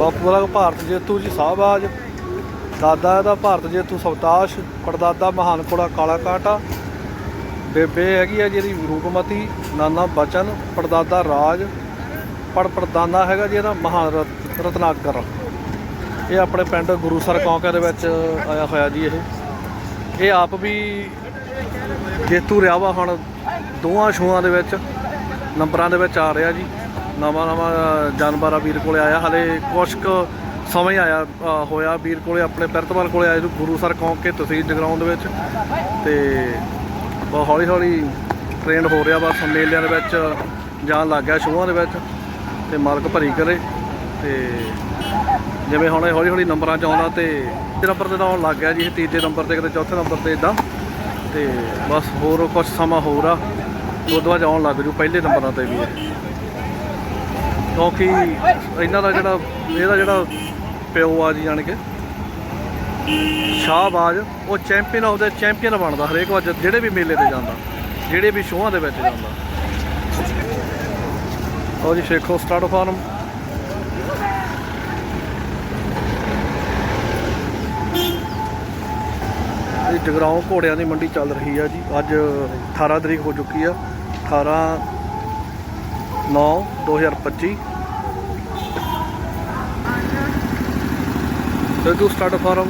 ਬਾਪੂ ਭਾਰਤ ਜੇਤੂ ਜੀ ਸਾਹਿਬਾਜ। ਦਾਦਾ ਇਹਦਾ ਭਾਰਤ ਜੇਤੂ ਸਵਤਾਸ਼, ਪੜਦਾਦਾ ਮਹਾਨ ਕੋੜਾ ਕਾਲਾ ਕਾਟਾ। ਬੇਬੇ ਹੈਗੀ ਆ ਜਿਹੜੀ ਰੂਪਮਤੀ ਨਾਨਾ ਬਚਨ, ਪੜਦਾਦਾ ਰਾਜ। ਪੜ ਪੜਦਾਨਾ ਹੈਗਾ ਜੀ ਇਹਦਾ ਮਹਾਨ ਰਤ- ਰਤਨਾਕਰ। ਇਹ ਆਪਣੇ ਪਿੰਡ ਗੁਰੂਸਰ ਕੌਂਕੇ ਦੇ ਵਿੱਚ ਆਇਆ ਹੋਇਆ ਜੀ ਇਹ। ਇਹ ਆਪ ਵੀ ਜੇਤੂ ਰਿਹਾ ਵਾ ਹੁਣ ਦੋਵਾਂ ਸ਼ੋਆਂ ਦੇ ਵਿੱਚ, ਨੰਬਰਾਂ ਦੇ ਵਿੱਚ ਆ ਰਿਹਾ ਜੀ। ਨਵਾਂ ਨਵਾਂ ਜਾਨਵਰ ਆ ਵੀਰ ਕੋਲੇ ਆਇਆ। ਹਲੇ ਕੁਛ ਕੁ ਸਮਾਂ ਹੀ ਆਇਆ ਹੋਇਆ। ਵੀਰ ਕੋਲੇ ਆਪਣੇ ਪਿਰਤਵਾਲ ਕੋਲੇ ਆਇਆ ਸਰ ਗੁਰੂਸਰ ਕੌਂਕੇ ਤਹਿਸੀਲ ਜਗਰਾਉਂ ਦੇ ਵਿੱਚ। ਤੇ ਬਹੁਤ ਹੌਲੀ ਹੌਲੀ ਟ੍ਰੇਨਡ ਹੋ ਰਿਹਾ ਬਸ ਮੇਲਿਆਂ ਦੇ ਵਿੱਚ ਜਾਣ ਲੱਗ ਗਿਆ ਸ਼ੋਆਂ ਦੇ ਵਿੱਚ। ਤੇ ਮਾਲਕ ਭਰੀ ਕਰੇ। ਤੇ ਜਿਵੇਂ ਹੁਣ ਹੌਲੀ ਹੌਲੀ ਨੰਬਰਾਂ 'ਚ ਆਉਂਦਾ ਤੇ ਤੀਜੇ ਨੰਬਰ ਤੇ ਤਾਂ ਆਉਣ ਲੱਗ ਗਿਆ ਜੀ, ਇਹ ਤੀਜੇ ਨੰਬਰ ਤੇ, ਕਿਤੇ ਚੌਥੇ ਨੰਬਰ ਤੇ ਇਦਾਂ ਤੇ ਬਸ ਹੋਰ ਕੁਝ ਸਮਾਂ ਹੋਰ ਆ। ਉਦੋਂ ਬਾਅਦ ਆਉਣ ਲੱਗ ਜੂ ਪਹਿਲੇ ਨੰਬਰਾਂ ਤੇ ਵੀ ਕਿਉਂਕਿ ਇਹਨਾਂ ਦਾ ਜਿਹੜਾ, ਇਹਦਾ ਜਿਹੜਾ ਪਿਓ ਆ ਜੀ ਜਾਣ ਕੇ, ਸ਼ਾਹਬਾਜ਼, ਉਹ ਚੈਂਪੀਅਨ ਆਫ ਦਾ ਚੈਂਪੀਅਨ ਬਣਦਾ ਹਰੇਕ ਵਾਰ ਜਿਹੜੇ ਵੀ ਮੇਲੇ ਤੇ ਜਾਂਦਾ, ਜਿਹੜੇ ਵੀ ਸ਼ੋਆਂ ਦੇ ਵਿੱਚ ਜਾਂਦਾ। ਉਹ ਜੀ ਸ਼ੇਖੋ ਸਟਾਰਟ ਫਾਰਮ ਇਹ ਜਗਰਾਉਂ ਘੋੜਿਆਂ ਦੀ ਮੰਡੀ ਚੱਲ ਰਹੀ ਆ ਜੀ। ਅੱਜ 18 ਤਰੀਕ ਹੋ ਚੁੱਕੀ ਆ। 18 9 2025 ਸਿੱਧੂ ਸਟਾਰਟ ਫਾਰਮ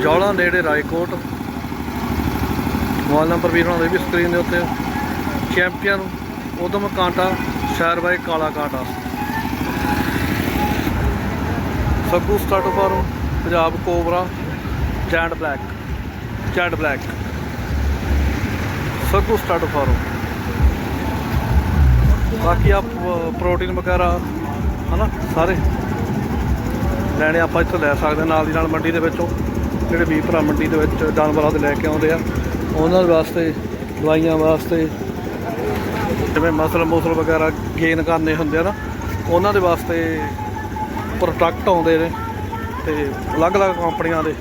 ਜੌਲਾ ਨੇੜੇ ਰਾਏਕੋਟ। ਮੋਬਾਈਲ ਨੰਬਰ ਵੀ ਉਹਨਾਂ ਦੇ ਵੀ ਸਕਰੀਨ ਦੇ ਉੱਤੇ। ਚੈਂਪੀਅਨ ਉਦਮ ਕਾਂਟਾ ਸ਼ਹਿਰ ਬਾਈ ਕਾਲਾ ਕਾਂਟਾ। Saggu stud farm Punjab cobra ਜੈਂਡ black ਜੈਂਡ ਬਲੈਕ। ਸੱਗੂ ਸਟਾਰਟ ਫਾਰਮ ਬਾਕੀ ਆ ਪ੍ਰੋਟੀਨ ਵਗੈਰਾ, ਹਨਾ, ਸਾਰੇ ਲੈਣੇ ਆਪਾਂ ਇੱਥੋਂ ਲੈ ਸਕਦੇ ਨਾਲ ਦੀ ਨਾਲ ਮੰਡੀ ਦੇ ਵਿੱਚੋਂ। ਜਿਹੜੇ ਵੀ ਭਰਾ ਮੰਡੀ ਦੇ ਵਿੱਚ ਜਾਨਵਰਾਂ ਦੇ ਲੈ ਕੇ ਆਉਂਦੇ ਆ, ਉਹਨਾਂ ਦੇ ਵਾਸਤੇ, ਦਵਾਈਆਂ ਵਾਸਤੇ, ਜਿਵੇਂ ਮਸਲ ਮੁਸਲ ਵਗੈਰਾ ਗੇਨ ਕਰਨੇ ਹੁੰਦੇ ਆ ਨਾ, ਉਹਨਾਂ ਦੇ ਵਾਸਤੇ ਪ੍ਰੋਡਕਟ ਆਉਂਦੇ ਨੇ, ਤੇ ਅਲੱਗ-ਅਲੱਗ ਕੰਪਨੀਆਂ ਦੇ।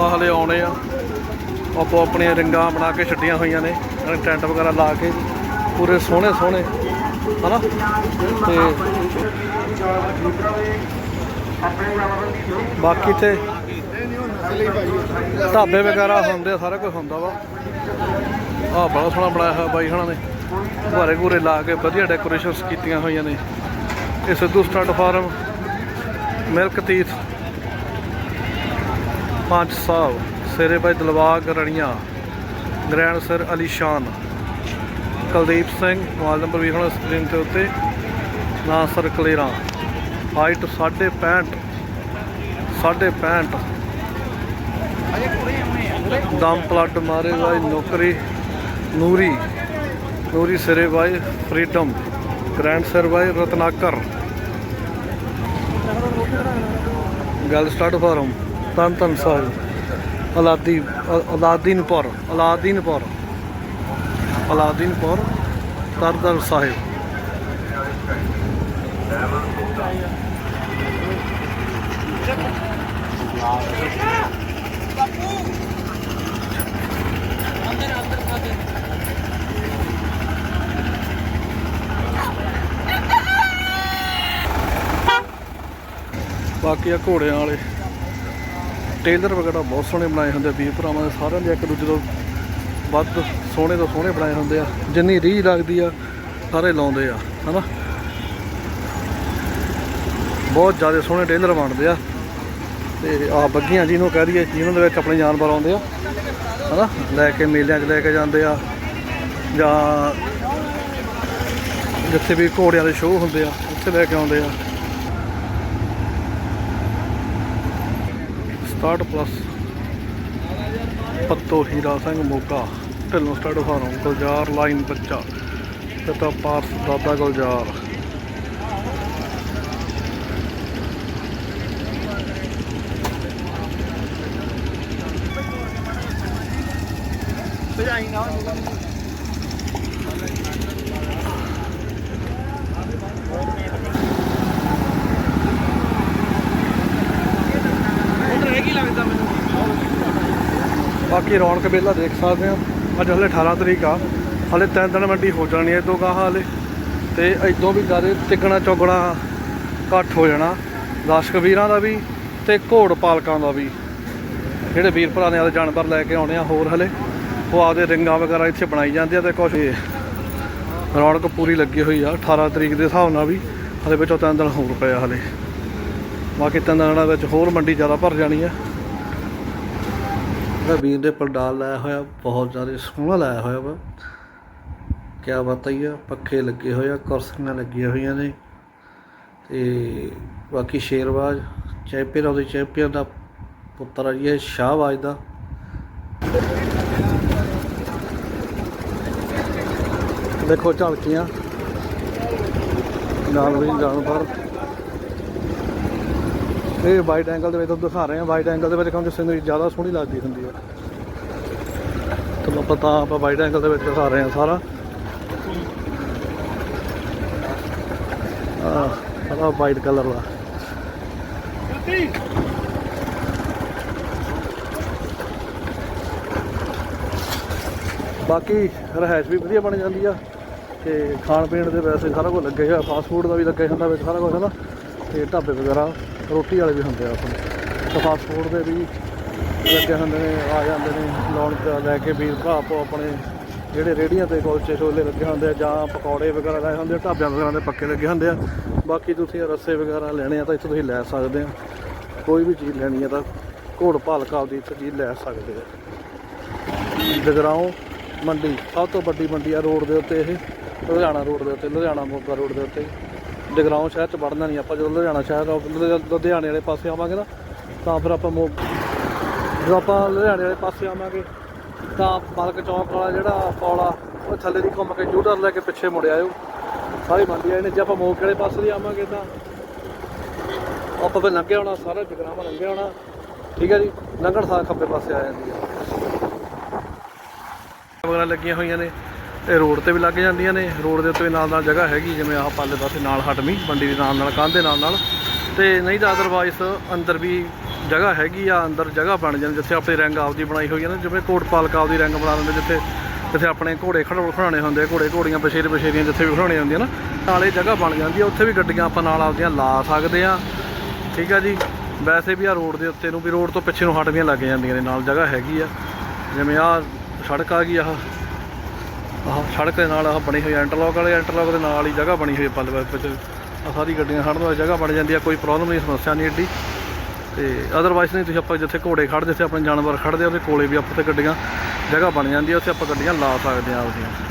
ਆਹ ਹਲੇ ਆਉਣੇ ਆ ਆਪੋ ਆਪਣੀਆਂ ਰਿੰਗਾਂ ਬਣਾ ਕੇ ਛੱਡੀਆਂ ਹੋਈਆਂ ਨੇ। ਨਾਲੇ ਟੈਂਟ ਵਗੈਰਾ ਲਾ ਕੇ ਪੂਰੇ ਸੋਹਣੇ ਸੋਹਣੇ, ਹਨਾ? ਤੇ ਬਾਕੀ ਤੇ ਢਾਬੇ ਵਗੈਰਾ ਹੁੰਦੇ ਆ, ਸਾਰਾ ਕੁਝ ਹੁੰਦਾ ਵਾ। ਆ ਬੜਾ ਸੋਹਣਾ ਬਣਾਇਆ ਹੋਇਆ ਬਾਈ ਹਣਾ ਨੇ। ਘਾਰੇ ਘੂਰੇ ਲਾ ਕੇ ਵਧੀਆ ਡੈਕੋਰੇਸ਼ਨਸ ਕੀਤੀਆਂ ਹੋਈਆਂ ਨੇ। ਇਹ ਸਿੱਧੂ ਸਟਾਰਟ ਫਾਰਮ, ਮਿਲਕ ਤੀਰਥ ਪੰਜ ਸਾਹਿਬ ਸੇਰੇ ਬਾਈ ਦਿਲਵਾਗ ਰਣੀਆਂ ਗ੍ਰੈਂਡ ਸਰ ਅਲੀਸ਼ਾਨ ਕੁਲਦੀਪ ਸਿੰਘ, ਮੋਬਾਈਲ ਨੰਬਰ ਵੀ ਹੁਣ ਸਕਰੀਨ ਤੇ ਉੱਤੇ। ਨਾ ਸਰ ਕਲੇਰਾ। ਹਾਈਟ 65 65 ਦਮ ਪਲੱਟ ਮਾਰੇ ਬਾਈ ਨੌਕਰੀ, ਨੂਰੀ। ਨੂਰੀ ਸਿਰੇ by freedom. Grand sir by Ratnakar. ਗੱਲ ਸਟਾਰਟ ਫਾਰਮ। ਤਨ ਤਨ ਸਾਹਿਬ। ਅਲਾਦੀ ਅਲਾਦੀਨਪੁਰ ਅਲਾਦੀਨਪੁਰ ਅਲਾਦੀਨਪੁਰ ਤਰਦਰ ਸਾਹਿਬ। ਬਾਕੀ ਆ ਘੋੜਿਆਂ ਵਾਲੇ। ਟੇਲਰ ਵਗੈਰਾ ਬਹੁਤ ਸੋਹਣੇ ਬਣਾਏ ਹੁੰਦੇ ਆ, ਵੀਰ ਭਰਾਵਾਂ ਦੇ ਸਾਰਿਆਂ ਦੇ ਇੱਕ ਦੂਜੇ ਤੋਂ ਵੱਧ ਸੋਹਣੇ ਤੋਂ ਸੋਹਣੇ ਬਣਾਏ ਹੁੰਦੇ ਆ। ਜਿੰਨੀ ਰੀਝ ਲੱਗਦੀ ਆ, ਸਾਰੇ ਲਾਉਂਦੇ ਆ, ਹਨਾ? ਬਹੁਤ ਜ਼ਿਆਦਾ ਸੋਹਣੇ ਟੇਲਰ ਬਣਦੇ ਆ। ਤੇ ਆ ਬੱਗੀਆਂ ਜਿਹਨੂੰ ਕਹਿ ਦਈਏ, ਜਿਹਨਾਂ ਦੇ ਵਿੱਚ ਆਪਣੇ ਜਾਨਵਰ ਆਉਂਦੇ ਆ, ਹਨਾ? ਲੈ ਕੇ ਮੇਲਿਆਂ 'ਚ ਲੈ ਕੇ ਜਾਂਦੇ ਆ, ਜਾਂ ਜਿੱਥੇ ਵੀ ਘੋੜਿਆਂ ਦੇ ਸ਼ੋਅ ਹੁੰਦੇ ਆ, ਉੱਥੇ ਲੈ ਕੇ ਆਉਂਦੇ ਆ। Stud plus Patto Hira Singh Moga Dhillon stud farm Gulzar line ਬੱਚਾ ਪਿਤਾ ਪਾਰਸ ਦਾਦਾ ਗੁਲਜ਼ਾਰ ਬਾਕੀ ਰੌਣਕ ਮੇਲਾ ਦੇਖ ਸਕਦੇ ਆ ਅੱਜ ਹਲੇ 18 ਤਰੀਕ ਆ। ਹਲੇ ਤਿੰਨ ਦਿਨ ਮੰਡੀ ਹੋ ਜਾਣੀ ਹੈ ਤੋਂ ਗਾਹਾਂ ਹਲੇ। ਤੇ ਇਦੋਂ ਵੀ ਜ਼ਿਆਦਾ ਤਿੱਗਣਾ ਚੌਗਣਾ ਘੱਟ ਹੋ ਜਾਣਾ। ਦਰਸ਼ਕ ਵੀਰਾਂ ਦਾ ਵੀ ਤੇ ਘੋੜ ਪਾਲਕਾਂ ਦਾ ਵੀ। ਜਿਹੜੇ ਵੀਰ ਭਰਾ ਨੇ ਆਪਦੇ ਜਾਨਵਰ ਲੈ ਕੇ ਆਉਣੇ ਆ ਹੋਰ ਹਲੇ, ਉਹ ਆਪਦੇ ਰਿੰਗਾਂ ਵਗੈਰਾ ਇੱਥੇ ਬਣਾਈ ਜਾਂਦੇ ਆ ਤੇ ਕੁਝ ਰੌਣਕ ਪੂਰੀ ਲੱਗੀ ਹੋਈ ਆ 18 ਤਰੀਕ ਦੇ ਹਿਸਾਬ ਨਾਲ ਵੀ। ਹਲੇ ਵਿੱਚੋਂ ਤਿੰਨ ਦਿਨ ਹੋਰ ਪਿਆ ਆ ਹਲੇ। ਬਾਕੀ ਤਿੰਨ ਦਿਨਾਂ ਵਿੱਚ ਹੋਰ ਮੰਡੀ ਜ਼ਿਆਦਾ ਭਰ ਜਾਣੀ ਆ। ਇਹਦਾ ਵੀਰ ਦੇ ਪੰਡਾਲ ਲਾਇਆ ਹੋਇਆ, ਬਹੁਤ ਜ਼ਿਆਦਾ ਸੋਹਣਾ ਲਾਇਆ ਹੋਇਆ ਵਾ। ਕਿਆ ਬਾਤ ਹੀ ਆ ਪੱਖੇ ਲੱਗੇ ਹੋਏ ਆ, ਕੁਰਸੀਆਂ ਲੱਗੀਆਂ ਹੋਈਆਂ ਨੇ। ਤੇ ਬਾਕੀ ਸ਼ੇਰਵਾਜ਼ ਚੈਂਪੀਅਨ ਉਹਦੇ ਚੈਂਪੀਅਨ ਦਾ ਪੁੱਤਰ ਆ ਜੀ, ਇਹ ਸ਼ਾਹਬਾਜ਼ ਦਾ। ਦੇਖੋ ਝਲਕੀਆਂ। ਨਾਲ ਵੀ ਜਾਨਵਰ ਇਹ ਵਾਈਟ ਐਂਗਲ ਦੇ ਵਿੱਚ ਤੁਹਾਨੂੰ ਦਿਖਾ ਰਹੇ ਹਾਂ। ਵਾਈਟ ਐਂਗਲ ਦੇ ਵਿੱਚ ਕਿਉਂਕਿ ਸਿਨਰੀ ਜ਼ਿਆਦਾ ਸੋਹਣੀ ਲੱਗਦੀ ਹੁੰਦੀ ਹੈ। ਤੁਹਾਨੂੰ ਪਤਾ ਆਪਾਂ ਵਾਈਟ ਐਂਗਲ ਦੇ ਵਿੱਚ ਦਿਖਾ ਰਹੇ ਹਾਂ ਸਾਰਾ। ਆ ਸਾਰਾ ਵਾਈਟ ਕਲਰ ਦਾ। ਬਾਕੀ ਰਹਿائش ਵੀ ਵਧੀਆ ਬਣ ਜਾਂਦੀ ਆ ਤੇ ਖਾਣ ਪੀਣ ਦੇ ਵੈਸੇ ਸਾਰਾ ਕੁਝ ਲੱਗੇ ਹੋਇਆ ਫਾਸਟ ਫੂਡ ਦਾ ਵੀ ਲੱਗੇ ਹੁੰਦਾ ਵਿੱਚ ਸਾਰਾ ਕੁਝ ਹੈ ਨਾ? ਤੇ ਢਾਬੇ ਵਗੈਰਾ। ਰੋਟੀ ਵਾਲੇ ਵੀ ਹੁੰਦੇ ਆ ਆਪਣੇ ਤੇ ਫਾਸਟ ਫੂਡ ਦੇ ਵੀ ਲੱਗੇ ਹੁੰਦੇ ਨੇ, ਆ ਜਾਂਦੇ ਨੇ, ਲਾਉਣ ਤੇ ਲੈ ਕੇ ਵੀਰ ਭਰਾ ਆਪੋ ਆਪਣੇ ਜਿਹੜੇ ਰੇੜੀਆਂ ਤੇ ਕੁਲਚੇ ਛੋਲੇ ਲੱਗੇ ਹੁੰਦੇ ਆ, ਜਾਂ ਪਕੌੜੇ ਵਗੈਰਾ ਲਾਏ ਹੁੰਦੇ ਆ, ਢਾਬਿਆਂ ਵਗੈਰਾ ਦੇ ਪੱਕੇ ਲੱਗੇ ਹੁੰਦੇ ਆ। ਬਾਕੀ ਤੁਸੀਂ ਰੱਸੇ ਵਗੈਰਾ ਲੈਣੇ ਆ ਤਾਂ ਇੱਥੋਂ ਤੁਸੀਂ ਲੈ ਸਕਦੇ ਆ। ਕੋਈ ਵੀ ਚੀਜ਼ ਲੈਣੀ ਆ ਤਾਂ ਘੋੜ ਭਾਲਕਾ ਦੀ ਇੱਥੇ ਚੀਜ਼ ਲੈ ਸਕਦੇ ਆ। ਜਗਰਾਉਂ ਮੰਡੀ, ਸਭ ਤੋਂ ਵੱਡੀ ਮੰਡੀ ਆ ਰੋਡ ਦੇ ਉੱਤੇ ਇਹ, ਲੁਧਿਆਣਾ ਰੋਡ ਦੇ ਉੱਤੇ, ਲੁਧਿਆਣਾ ਮੋਗਾ ਰੋਡ ਦੇ ਉੱਤੇ। ਜਗਰਾਉਂ ਸ਼ਹਿਰ ਚ ਵੜਨਾ ਨਹੀਂ, ਆਪਾਂ ਜਦੋਂ ਲੁਧਿਆਣਾ ਸ਼ਹਿਰ ਲੁਧਿਆਣੇ ਵਾਲੇ ਪਾਸੇ ਆਵਾਂਗੇ ਨਾ, ਤਾਂ ਫਿਰ ਆਪਾਂ ਮੋ ਜਦੋਂ ਆਪਾਂ ਲੁਧਿਆਣੇ ਵਾਲੇ ਪਾਸੇ ਆਵਾਂਗੇ, ਤਾਂ ਮਲਕ ਚੌਂਕ ਵਾਲਾ ਜਿਹੜਾ ਪੌਲਾ ਉਹ ਥੱਲੇ ਦੀ ਘੁੰਮ ਕੇ ਜੂਟਰ ਲੈ ਕੇ ਪਿੱਛੇ ਮੁੜ ਆਇਓ। ਸਾਰੀ ਮੰਡੀ ਆਏ ਨੇ, ਜੇ ਆਪਾਂ ਮੋਗੇ ਵਾਲੇ ਪਾਸੇ ਦੀ ਆਵਾਂਗੇ ਤਾਂ ਆਪਾਂ ਫਿਰ ਲੰਘੇ ਆਉਣਾ, ਸਾਰਾ ਜਗਰਾਵਾਂ ਲੰਘੇ ਆਉਣਾ। ਠੀਕ ਹੈ ਜੀ, ਲੰਘਣ ਸਾਰ ਖੱਬੇ ਪਾਸੇ ਆ ਜਾਂਦੀ ਹੈ। ਵਗੈਰਾ ਲੱਗੀਆਂ ਹੋਈਆਂ ਨੇ। ਇਹ ਰੋਡ ਤੇ ਵੀ ਲੱਗ ਜਾਂਦੀਆਂ ਨੇ। ਰੋਡ ਦੇ ਉੱਤੇ ਵੀ ਨਾਲ ਨਾਲ ਜਗ੍ਹਾ ਹੈਗੀ ਜਿਵੇਂ ਆਹ ਪਾਲੇ ਪਾਸੇ ਨਾਲ ਹਟਮੀ ਮੰਡੀ ਦੇ ਨਾਲ ਨਾਲ ਕੰਧ ਦੇ ਨਾਲ ਨਾਲ ਤੇ ਨਹੀਂ ਤਾਂ ਅਦਰਵਾਈਜ਼ ਅੰਦਰ ਵੀ ਜਗ੍ਹਾ ਹੈਗੀ ਆ ਅੰਦਰ ਜਗ੍ਹਾ ਬਣ ਜਾਂਦੀ ਜਿੱਥੇ ਆਪਣੀ ਰੰਗ ਆਪਦੀ ਬਣਾਈ ਹੋਈ ਹੈ ਨਾ ਜਿਵੇਂ ਕੋਟ ਪਾਲਕ ਆਪਦੀ ਰੰਗ ਬਣਾ ਲੈਂਦੇ ਜਿੱਥੇ ਜਿੱਥੇ ਆਪਣੇ ਘੋੜੇ ਖੜੋਲ ਖੜਾਉਣੇ ਹੁੰਦੇ ਆ, ਘੋੜੇ ਘੋੜੀਆਂ ਬਸ਼ੇਰੇ ਬਸ਼ੇਰੀਆਂ ਜਿੱਥੇ ਵੀ ਖੜਾਉਣੇ ਹੁੰਦੀਆਂ ਨਾ ਨਾਲੇ ਜਗ੍ਹਾ ਬਣ ਜਾਂਦੀ ਆ ਉੱਥੇ ਵੀ ਗੱਡੀਆਂ ਆਪਾਂ ਨਾਲ ਆਪਦੀਆਂ ਲਾ ਸਕਦੇ ਆ। ਠੀਕ ਆ ਜੀ? ਵੈਸੇ ਵੀ ਆ ਰੋਡ ਦੇ ਉੱਤੇ ਨੂੰ ਵੀ ਰੋਡ ਤੋਂ ਪਿੱਛੇ ਨੂੰ ਹਟਵੀਆਂ ਲੱਗ ਜਾਂਦੀਆਂ ਨੇ ਨਾਲ ਜਗ੍ਹਾ ਹੈਗੀ ਆ। ਜਿਵੇਂ ਆ ਸੜਕ ਆ ਗਈ ਆਹ ਆਹ ਸੜਕ ਦੇ ਨਾਲ ਆਹ ਬਣੀ ਹੋਈ ਇੰਟਰਲੌਕ ਵਾਲੇ ਇੰਟਰਲੌਕ ਦੇ ਨਾਲ ਹੀ ਜਗ੍ਹਾ ਬਣੀ ਹੋਈ ਹੈ ਪੱਲ ਵਿੱਚ। ਆ ਸਾਰੀ ਗੱਡੀਆਂ ਖੜਨ ਵਾਲੀ ਜਗ੍ਹਾ ਬਣ ਜਾਂਦੀ ਆ, ਕੋਈ ਪ੍ਰੋਬਲਮ ਨਹੀਂ, ਸਮੱਸਿਆ ਨਹੀਂ ਏਡੀ। ਤੇ ਅਦਰਵਾਈਜ਼ ਨਹੀਂ, ਤੁਸੀਂ ਆਪਾਂ ਜਿੱਥੇ ਘੋੜੇ ਖੜਦੇ ਜਿੱਥੇ ਆਪਣੇ ਜਾਨਵਰ ਖੜਦੇ ਉਹਦੇ ਕੋਲੇ ਵੀ ਆਪਾਂ ਤੇ ਗੱਡੀਆਂ, ਜਗ੍ਹਾ ਬਣ ਜਾਂਦੀ ਆ, ਉੱਥੇ ਆਪਾਂ ਗੱਡੀਆਂ ਲਾ ਸਕਦੇ ਆ ਆਪਦੀਆਂ।